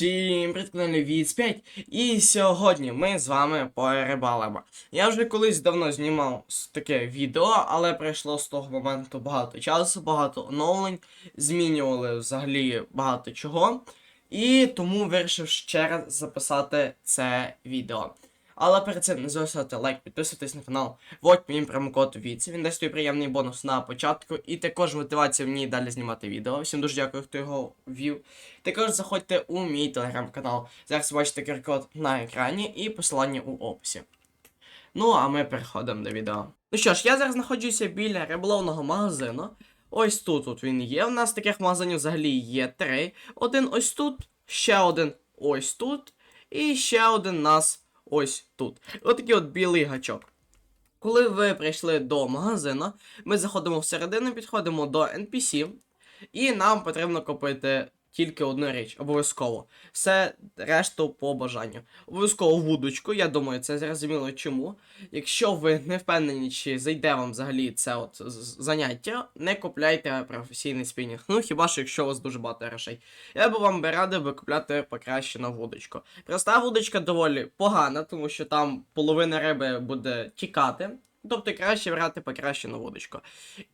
Всім каналі Віц 5. І сьогодні ми з вами порибалимо. Я вже колись давно знімав таке відео, але пройшло з того моменту багато часу, багато оновлень, змінювали взагалі багато чого. І тому вирішив ще раз записати це відео. Але перед цим не залишайте лайк, підписуйтесь на канал. Вводь мій промокод ВІЦ, він дасть тобі приємний бонус на початку і також мотивація мені далі знімати відео. Всім дуже дякую, хто його ввів. Також заходьте у мій телеграм-канал. Зараз бачите QR-код на екрані і посилання у описі. Ну, а ми переходимо до відео. Ну що ж, я зараз знаходжуся біля риболовного магазину. Ось тут от він є. У нас таких магазинів взагалі є три. Один ось тут, ще один ось тут, і ще один нас ось тут. Ось такий от білий гачок. Коли ви прийшли до магазину, ми заходимо всередину, підходимо до NPC, і нам потрібно купити тільки одну річ, обов'язково. Все решту по бажанню. Обов'язково вудочку, я думаю, це зрозуміло чому. Якщо ви не впевнені, чи зайде вам взагалі це от заняття, не купляйте професійний спінінг. Ну хіба що якщо у вас дуже багато грошей. Я би вам би радив би купляти покращену вудочку. Проста вудочка доволі погана, тому що там половина риби буде тікати. Тобто краще брати покращену вудочку.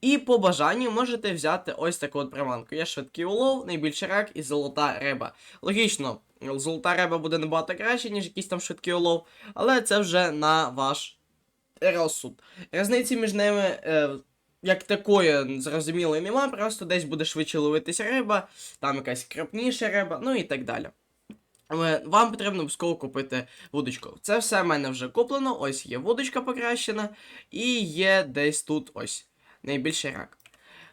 І по бажанню можете взяти ось таку от приманку. Є швидкий улов, найбільший рак і золота риба. Логічно, золота риба буде набагато краще, ніж якийсь там швидкий улов, але це вже на ваш розсуд. Різниці між ними. Е, як такої зрозумілої нема, просто десь буде швидше ловитися риба, там якась крупніша риба, ну і так далі. Але Вам потрібно обов'язково купити вудочку. Це все в мене вже куплено. Ось є вудочка покращена, і є десь тут ось найбільший рак.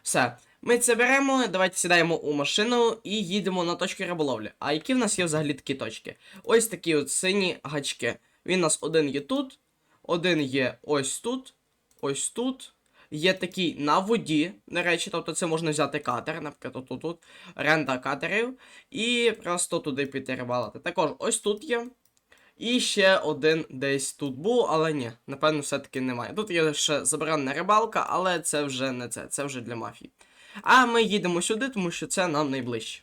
Все. Ми це беремо, давайте сідаємо у машину і їдемо на точки риболовлі. А які в нас є взагалі такі точки? Ось такі от сині гачки. Він у нас один є тут, один є ось тут, ось тут. Є такий на воді, до речі, тобто це можна взяти катер, наприклад, тут, тут, рента катерів, і просто туди піти рибалити. Також ось тут є. І ще один десь тут був, але ні, напевно, все-таки немає. Тут є ще заборонена рибалка, але це вже не це, це вже для мафії. А ми їдемо сюди, тому що це нам найближче.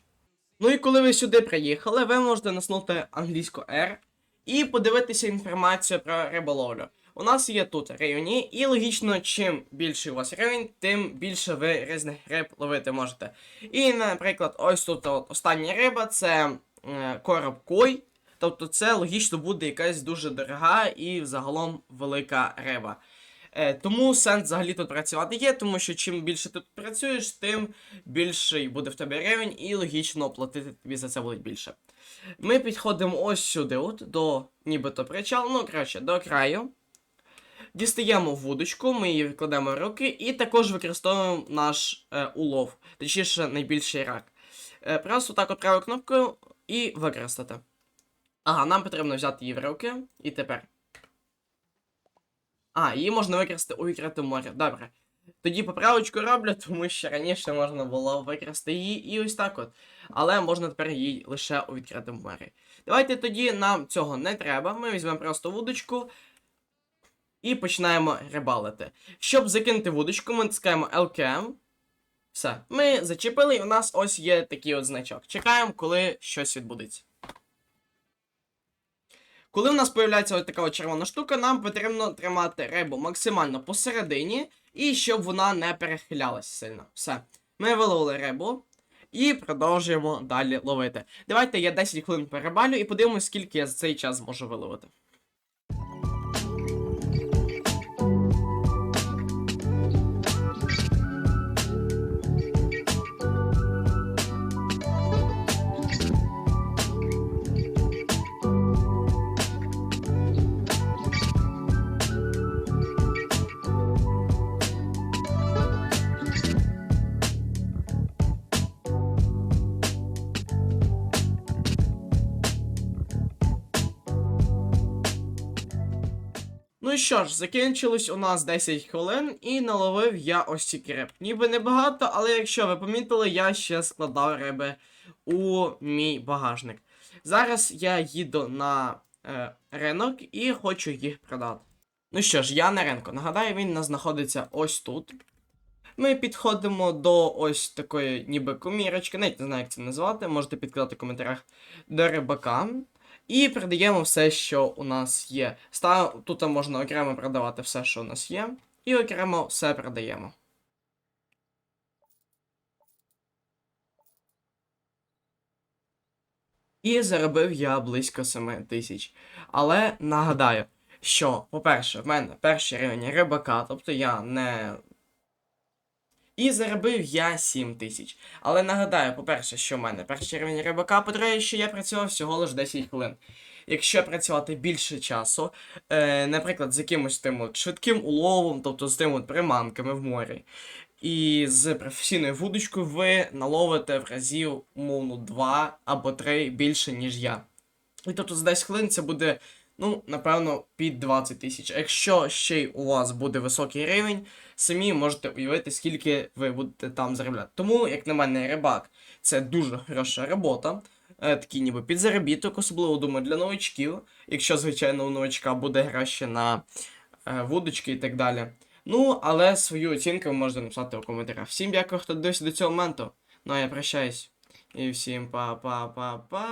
Ну і коли ви сюди приїхали, ви можете наснути англійську R і подивитися інформацію про риболовлю. У нас є тут рівні, і логічно, чим більший у вас рівень, тим більше ви різних риб ловити можете. І, наприклад, ось тут от остання риба це е, короб кой. Тобто це логічно буде якась дуже дорога і взагалом велика риба. Е, тому сенс взагалі тут працювати є, тому що чим більше ти тут працюєш, тим більший буде в тебе рівень, і логічно платити тобі за це буде більше. Ми підходимо ось сюди, от, до нібито причал, ну краще, до краю. Дістаємо вудочку, ми її викладемо в руки і також використовуємо наш е, улов, точніше найбільший рак. Е, просто так от правою кнопкою і використати. Ага, нам потрібно взяти її в руки. І тепер. А, її можна використати у відкритому морі. Добре. Тоді поправочку роблю, тому що раніше можна було використати її і ось так от. Але можна тепер її лише у відкритому морі. Давайте тоді нам цього не треба. Ми візьмемо просто вудочку і починаємо рибалити. Щоб закинути вудочку, ми натискаємо LKM. Все. Ми зачепили, і у нас ось є такий от значок. Чекаємо, коли щось відбудеться. Коли у нас появляється ось така червона штука, нам потрібно тримати рибу максимально посередині, і щоб вона не перехилялась сильно. Все. Ми виловили рибу і продовжуємо далі ловити. Давайте я 10 хвилин перебалю і подивимось, скільки я за цей час зможу виловити. Ну що ж, закінчилось у нас 10 хвилин, і наловив я ось ці риб. Ніби небагато, але якщо ви помітили, я ще складав риби у мій багажник. Зараз я їду на е, ринок і хочу їх продати. Ну що ж, я на ринку. Нагадаю, він у нас знаходиться ось тут. ми підходимо до ось такої ніби комірочки, навіть не знаю, як це назвати, можете підказати в коментарях до рибака. І продаємо все, що у нас є. Тут можна окремо продавати все, що у нас є, і окремо все продаємо. І заробив я близько 7 тисяч. Але нагадаю, що, по-перше, в мене перший рівень рибака, тобто я не. І заробив я 7 тисяч. Але нагадаю, по-перше, що в мене перший рівень рибака, по-друге, що я працював всього лише 10 хвилин. Якщо працювати більше часу, е, наприклад, з якимось тим от швидким уловом, тобто з тим от приманками в морі, і з професійною вудочкою ви наловите в разів, умовно, 2 або 3 більше, ніж я. І тобто за 10 хвилин це буде, ну, напевно, під 20 тисяч. Якщо ще й у вас буде високий рівень, самі можете уявити, скільки ви будете там заробляти. Тому, як на мене, рибак це дуже хороша робота. Е, Такий ніби підзаробіток, особливо думаю, для новачків, якщо, звичайно, у новачка буде гра ще на е, вудочки і так далі. Ну, але свою оцінку ви можете написати у коментарях. Всім дякую, хто дивився до цього моменту. Ну а я прощаюсь. І всім па-па-па-па.